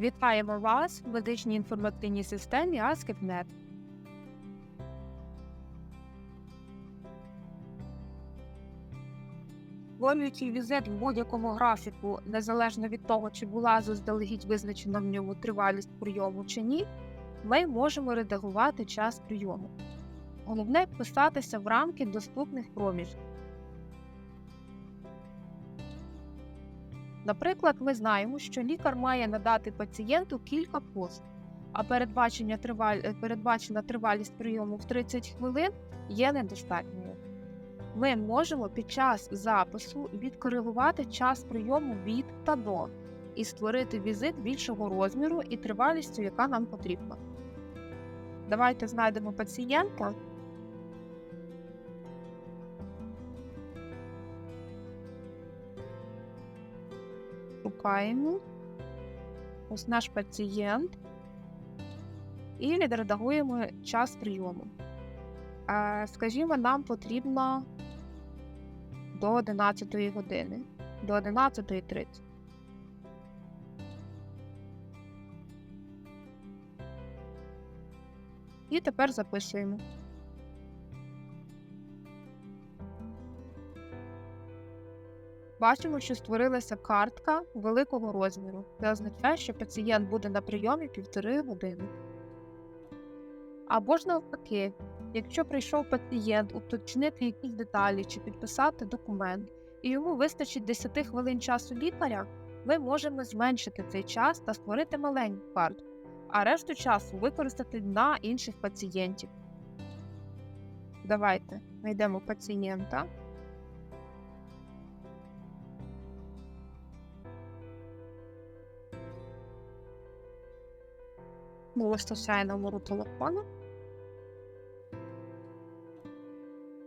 Вітаємо вас в медичній інформаційній системі ASCII.NET. Створюючи візит в будь-якому графіку, незалежно від того, чи була заздалегідь визначена в ньому тривалість прийому чи ні, ми можемо редагувати час прийому. Головне вписатися в рамки доступних проміжків. Наприклад, ми знаємо, що лікар має надати пацієнту кілька поз, а передбачення триваль... е, передбачена тривалість прийому в 30 хвилин є недостатньою. Ми можемо під час запису відкоригувати час прийому від та до і створити візит більшого розміру і тривалістю, яка нам потрібна. Давайте знайдемо пацієнта. Шукаємо. Ось наш пацієнт. І відредагуємо час прийому. Скажімо, нам потрібно до 11 години, до 11.30. І тепер записуємо. Бачимо, що створилася картка великого розміру. Це означає, що пацієнт буде на прийомі півтори години. Або ж навпаки, якщо прийшов пацієнт уточнити якісь деталі чи підписати документ, і йому вистачить 10 хвилин часу лікаря, ми можемо зменшити цей час та створити маленьку картку, а решту часу використати на інших пацієнтів. Давайте знайдемо пацієнта. Ну, вистачає номеру телефону.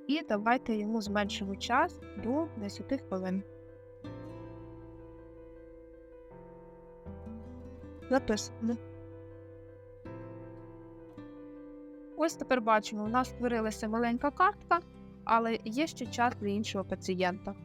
І давайте йому зменшимо час до 10 хвилин. Записуємо. Ось тепер бачимо, у нас створилася маленька картка, але є ще час для іншого пацієнта.